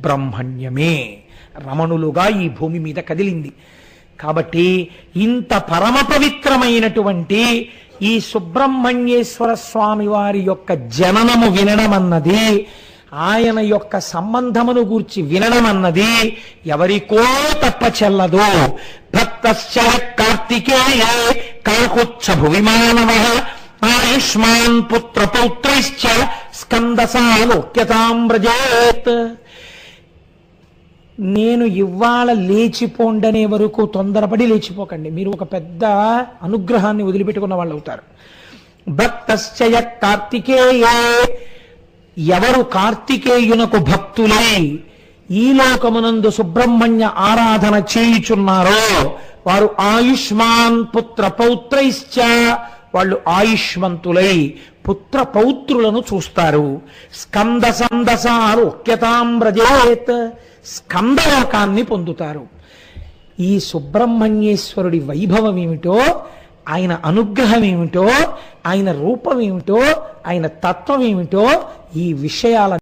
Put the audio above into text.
బ్రహ్మణ్యమే రమణులుగా ఈ భూమి మీద కదిలింది. కాబట్టి ఇంత పరమ పవిత్రమైనటువంటి ఈ సుబ్రహ్మణ్యేశ్వర స్వామి వారి యొక్క జననము వినడం అన్నది ఆయన యొక్క సంబంధమును గూర్చి వినడం అన్నది ఎవరికో తప్ప చెల్లదు. భక్తశ్చ కార్తికేయ కాకుచ్చ భువిమానవ ఆయుష్మాన్ పుత్ర పౌత్రైశ్చ స్కందసాలోక్యతాం వ్రజేత్. నేను ఇవాళ లేచిపోండనే వరకు తొందరపడి లేచిపోకండి. మీరు ఒక పెద్ద అనుగ్రహాన్ని వదిలిపెట్టుకున్న వాళ్ళు అవుతారు. భక్తశ్చయ కార్తికేయే ఎవరు కార్తికేయునకు భక్తులై ఈ లోకమునందు సుబ్రహ్మణ్య ఆరాధన చేయుచున్నారో వారు ఆయుష్మాన్ పుత్ర పౌత్రైశ్చ వాళ్ళు ఆయుష్మంతులై పుత్ర పౌత్రులను చూస్తారు. స్కంద సందసారు ఒక్యతామ్రజేత్ స్కందలోకాన్ని పొందుతారు. ఈ సుబ్రహ్మణ్యేశ్వరుడి వైభవం ఏమిటో ఆయన అనుగ్రహం ఏమిటో ఆయన రూపం ఏమిటో ఆయన తత్వం ఏమిటో ఈ విషయాల